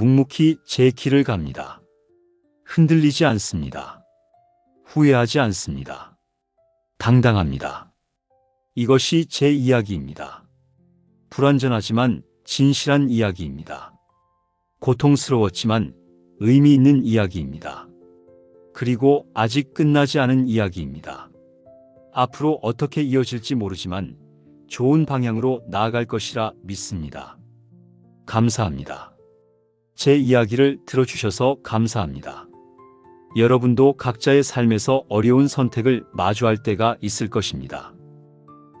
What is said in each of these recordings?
묵묵히 제 길을 갑니다. 흔들리지 않습니다. 후회하지 않습니다. 당당합니다. 이것이 제 이야기입니다. 불완전하지만 진실한 이야기입니다. 고통스러웠지만 의미 있는 이야기입니다. 그리고 아직 끝나지 않은 이야기입니다. 앞으로 어떻게 이어질지 모르지만 좋은 방향으로 나아갈 것이라 믿습니다. 감사합니다. 제 이야기를 들어주셔서 감사합니다. 여러분도 각자의 삶에서 어려운 선택을 마주할 때가 있을 것입니다.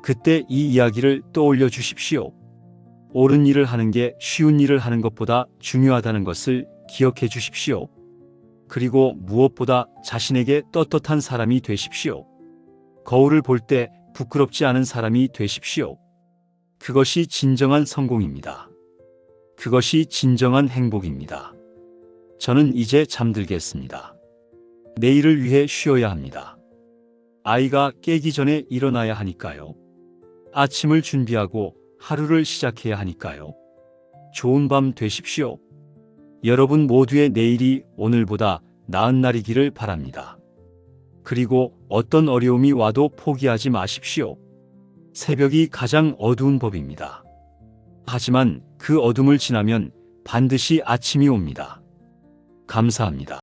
그때 이 이야기를 떠올려 주십시오. 옳은 일을 하는 게 쉬운 일을 하는 것보다 중요하다는 것을 기억해 주십시오. 그리고 무엇보다 자신에게 떳떳한 사람이 되십시오. 거울을 볼 때 부끄럽지 않은 사람이 되십시오. 그것이 진정한 성공입니다. 그것이 진정한 행복입니다. 저는 이제 잠들겠습니다. 내일을 위해 쉬어야 합니다. 아이가 깨기 전에 일어나야 하니까요. 아침을 준비하고 하루를 시작해야 하니까요. 좋은 밤 되십시오. 여러분 모두의 내일이 오늘보다 나은 날이기를 바랍니다. 그리고 어떤 어려움이 와도 포기하지 마십시오. 새벽이 가장 어두운 법입니다. 하지만 그 어둠을 지나면 반드시 아침이 옵니다. 감사합니다.